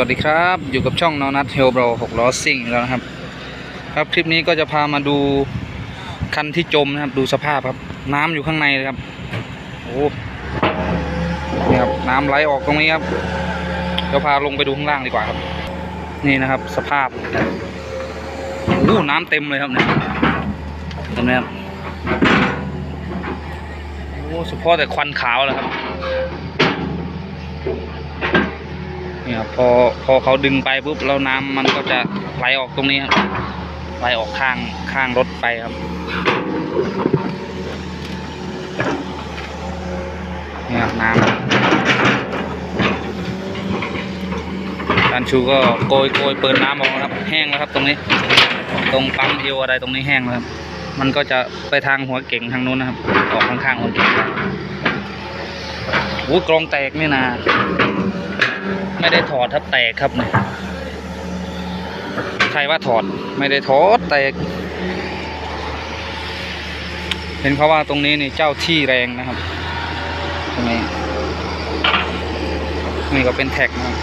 วัสดีครับ อยู่กับช่องนอนัทเฮลโบรหกล้อซิ่งแล้วนะครับ ครับคลิปนี้ก็จะพามาดูคันที่จมนะครับ ดูสภาพครับ น้ำอยู่ข้างในเลยครับโอ้นี่ครับน้ำไหลออกตรงนี้ครับเดี๋ยวพาลงไปดูข้างล่างดีกว่าครับ นี่นะครับ สภาพโอ้น้ำเต็มเลยครับเนี่ยเห็นไหมครับโอ้เฉพาะแต่ควันขาวเลยครับ นี่ครับ พอพอเขาดึงไปปุ๊บแล้วน้ำมันก็จะไหลออกตรงนี้ครับไหลออกข้างข้างรถไปครับนี่ครับน้ำการชูก็โกยโกยเปิดน้ำออกครับ แห้งแล้วครับ ตรงนี้ ตรงปั๊มเอวอะไรตรงนี้แห้งแล้วครับ มันก็จะไปทางหัวเก่งทางนู้นนะครับ ออกข้างๆหัวเก่งโอ้กรองแตกนี่นะ ไม่ได้ถอดทับแตกครับเนี่ยใครว่าถอดไม่ได้ถอดแตก เห็นเขาว่าตรงนี้นี่เจ้าที่แรงนะครับตรงนี้นี่ก็เป็นแท็กนะ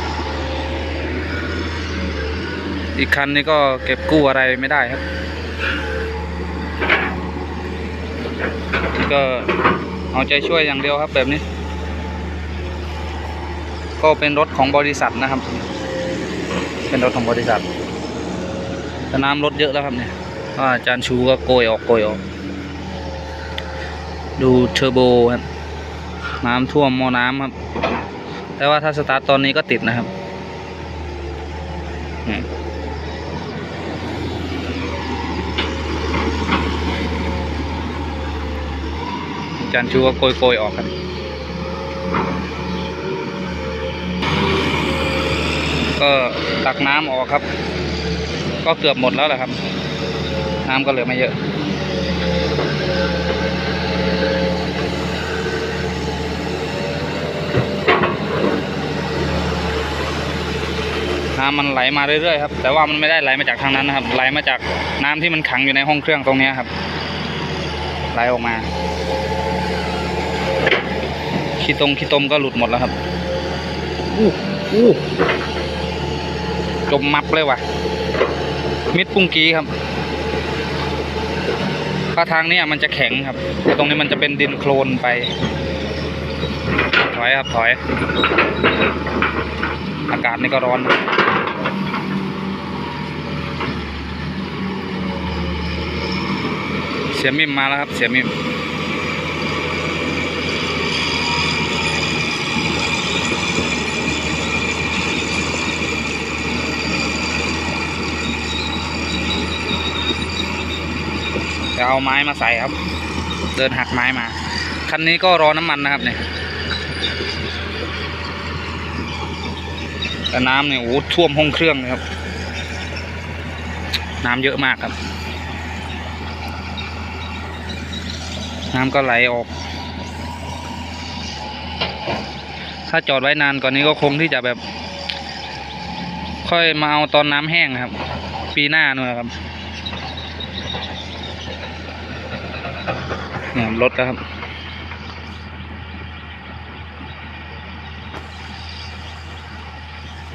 อีกคันนี้ก็เก็บกู้อะไรไม่ได้ครับก็เอาใจช่วยอย่างเดียวครับแบบนี้ ก็เป็นรถของบริษัทนะครับ เป็นรถของบริษัทแต่น้ำรถเยอะแล้วครับเนี่ยอาจารย์ชูก็โกยออกโกยออก ดูเทอร์โบครับน้ำท่วมหมอน้ำครับ แต่ว่าถ้าสตาร์ทตอนนี้ก็ติดนะครับนี่อาจารย์ชูก็โกยโกยออกครับ ตักน้ำออกครับ ก็เกือบหมดแล้วแหละครับ น้ำก็เหลือไม่เยอะ น้ำมันไหลมาเรื่อยๆครับ แต่ว่ามันไม่ได้ไหลมาจากทางนั้นนะครับ ไหลมาจากน้ำที่มันขังอยู่ในห้องเครื่องตรงเนี้ครับ ไหลออกมาขี้ตรงขี้ตมก็หลุดหมดแล้วครับอู้อู้ จมมับเลยว่ะ มิดปุ้งกี้ครับถ้าทางนี้มันจะแข็งครับแต่ตรงนี้มันจะเป็นดินโคลนไป ถอยครับถอย อากาศนี่ก็ร้อนเสียมิมมาแล้วครับ เสียมิม เอาไม้มาใส่ครับ เดินหักไม้มา คันนี้ก็รอน้ำมันนะครับเนี่ยแต่น้ำเนี่ยโอ้โหท่วมห้องเครื่องเลยครับ น้ำเยอะมากครับ น้ำก็ไหลออก ถ้าจอดไว้นานกว่านนี้ก็คงที่จะแบบ ค่อยมาเอาตอนน้ำแห้งนะครับ ปีหน้านู่นครับ เนี่ยรถแล้วครับ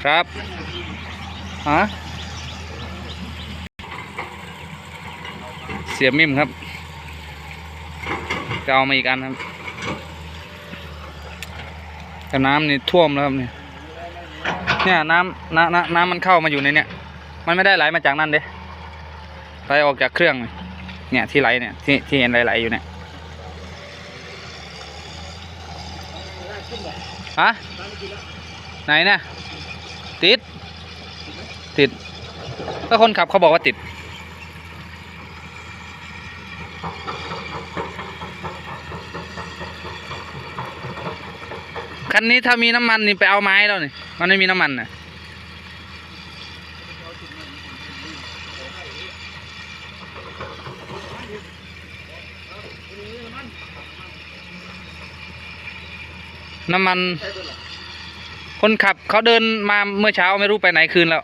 ครับฮะเสียมิมครับจะเอามาอีกอันครับแต่น้ำนี่ท่วมแล้วครับเนี่ยเนี่ยน้ำน้ำน้ำน้ำมันเข้ามาอยู่ในเนี่ย มันไม่ได้ไหลมาจากนั่นเด้ไหลออกจากเครื่องเลยเนี่ยที่ไหลเนี่ยที่ที่เห็นไหลๆอยู่เนี่ย ฮะไหนเนี่ยติด ติดก็คนขับเขาบอกว่าติด คันนี้ถ้ามีน้ำมันนี่ไปเอาไม้แล้วนี่ มันไม่มีน้ำมันน่ะ น้ำมัน คนขับเขาเดินมาเมื่อเช้าไม่รู้ไปไหนคืนแล้ว